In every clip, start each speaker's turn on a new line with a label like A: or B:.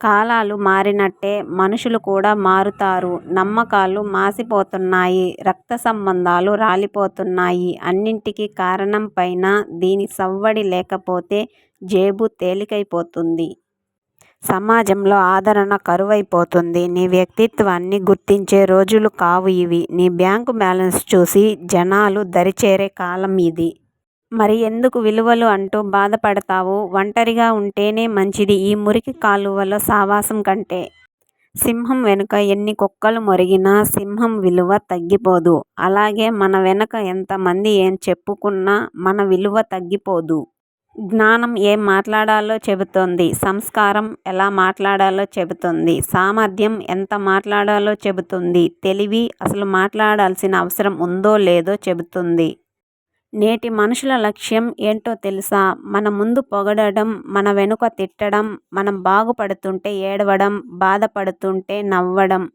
A: కాలాలు మారినట్టే మనుషులు కూడా మారుతారు. నమ్మకాలు మాసిపోతున్నాయి. రక్త సంబంధాలు రాలిపోతున్నాయి. అన్నింటికీ కారణం పైన దీని సవ్వడి లేకపోతే జేబు తేలికైపోతుంది. సమాజంలో ఆదరణ కరువైపోతుంది. నీ వ్యక్తిత్వాన్ని గుర్తించే రోజులు కావు ఇవి. నీ బ్యాంకు బ్యాలెన్స్ చూసి జనాలు దరిచేరే కాలం ఇది. మరి ఎందుకు విలువలు అంటూ బాధపడతావు? ఒంటరిగా ఉంటేనే మంచిది ఈ మురికి కాలువలో సావాసం కంటే. సింహం వెనుక ఎన్ని కుక్కలు మొరిగినా సింహం విలువ తగ్గిపోదు. అలాగే మన వెనుక ఎంతమంది ఏం చెప్పుకున్నా మన విలువ తగ్గిపోదు. జ్ఞానం ఏం మాట్లాడాలో చెబుతోంది సంస్కారం ఎలా మాట్లాడాలో చెబుతుంది. సామర్థ్యం ఎంత మాట్లాడాలో చెబుతుంది. తెలివి అసలు మాట్లాడాల్సిన అవసరం ఉందో లేదో చెబుతుంది. నేటి మనుషుల లక్ష్యం ఏంటో తెలుసా? మన ముందు పొగడడం, మన వెనుక తిట్టడం, మనం బాగుపడుతుంటే ఏడవడం, బాధపడుతుంటే నవ్వడం.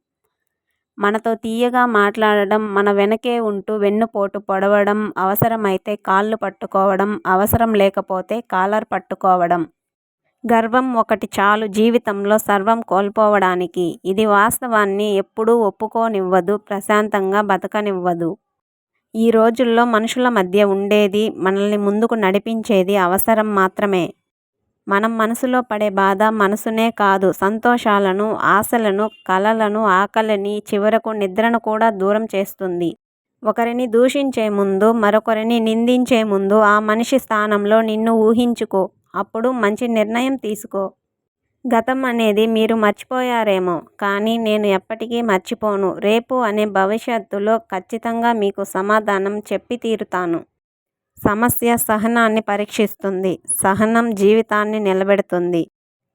A: మనతో తీయగా మాట్లాడడం, మన వెనకే ఉంటూ వెన్నుపోటు పొడవడం, అవసరమైతే కాళ్ళు పట్టుకోవడం, అవసరం లేకపోతే కాలర్ పట్టుకోవడం. గర్వం ఒకటి చాలు జీవితంలో సర్వం కోల్పోవడానికి. ఇది వాస్తవాన్ని ఎప్పుడూ ఒప్పుకోనివ్వదు. ప్రశాంతంగా బతకనివ్వదు. ఈ రోజుల్లో మనుషుల మధ్య ఉండేది, మనల్ని ముందుకు నడిపించేది అవసరం మాత్రమే. మనం మనసులో పడే బాధ మనసునే కాదు సంతోషాలను, ఆశలను, కలలను, ఆకలిని, చివరకు నిద్రను కూడా దూరం చేస్తుంది. ఒకరిని దూషించే ముందు, మరొకరిని నిందించే ముందు ఆ మనిషి స్థానంలో నిన్ను ఊహించుకో. అప్పుడు మంచి నిర్ణయం తీసుకో. గతం అనేది మీరు మర్చిపోయారేమో కానీ నేను ఎప్పటికీ మర్చిపోను. రేపు అనే భవిష్యత్తులో ఖచ్చితంగా మీకు సమాధానం చెప్పి తీరుతాను. సమస్య సహనాన్ని పరీక్షిస్తుంది. సహనం జీవితాన్ని నిలబెడుతుంది.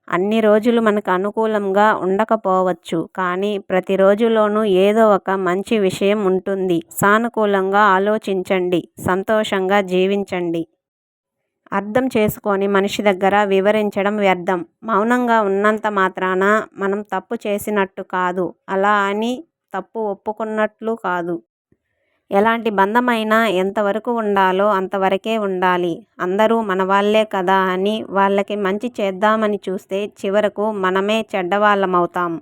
A: అన్ని రోజులు మనకు అనుకూలంగా ఉండకపోవచ్చు. కానీ ప్రతి రోజులోనూ ఏదో ఒక మంచి విషయం ఉంటుంది. సానుకూలంగా ఆలోచించండి. సంతోషంగా జీవించండి. అర్థం చేసుకొని మనిషి దగ్గర వివరించడం వ్యర్థం. మౌనంగా ఉన్నంత మాత్రాన మనం తప్పు చేసినట్టు కాదు. అలా అని తప్పు ఒప్పుకున్నట్లు కాదు. ఎలాంటి బంధమైనా ఎంతవరకు ఉండాలో అంతవరకే ఉండాలి. అందరూ మన వాళ్ళే కదా అని వాళ్ళకి మంచి చేద్దామని చూస్తే చివరకు మనమే చెడ్డవాళ్ళమవుతాం.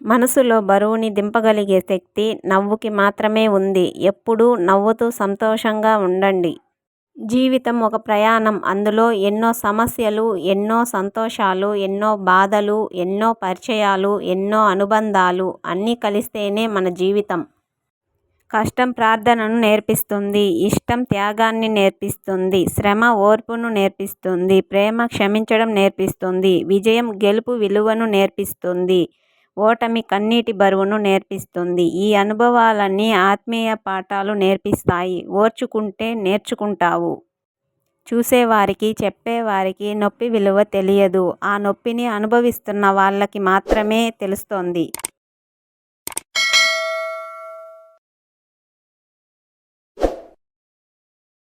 A: మనసులో బరువుని దింపగలిగే శక్తి నవ్వుకి మాత్రమే ఉంది. ఎప్పుడూ నవ్వుతూ సంతోషంగా ఉండండి. జీవితం ఒక ప్రయాణం. అందులో ఎన్నో సమస్యలు, ఎన్నో సంతోషాలు, ఎన్నో బాధలు, ఎన్నో పరిచయాలు, ఎన్నో అనుబంధాలు అన్నీ కలిస్తేనే మన జీవితం. కష్టం ప్రార్థనను నేర్పిస్తుంది. ఇష్టం త్యాగాన్ని నేర్పిస్తుంది. శ్రమ ఓర్పును నేర్పిస్తుంది. ప్రేమ క్షమించడం నేర్పిస్తుంది. విజయం గెలుపు విలువను నేర్పిస్తుంది. ఓటమి కన్నీటి బరువును నేర్పిస్తుంది. ఈ అనుభవాలన్నీ ఆత్మీయ పాఠాలు నేర్పిస్తాయి. ఓర్చుకుంటే నేర్చుకుంటావు. చూసేవారికి, చెప్పేవారికి నొప్పి విలువ తెలియదు. ఆ నొప్పిని అనుభవిస్తున్న వాళ్ళకి మాత్రమే తెలుస్తుంది.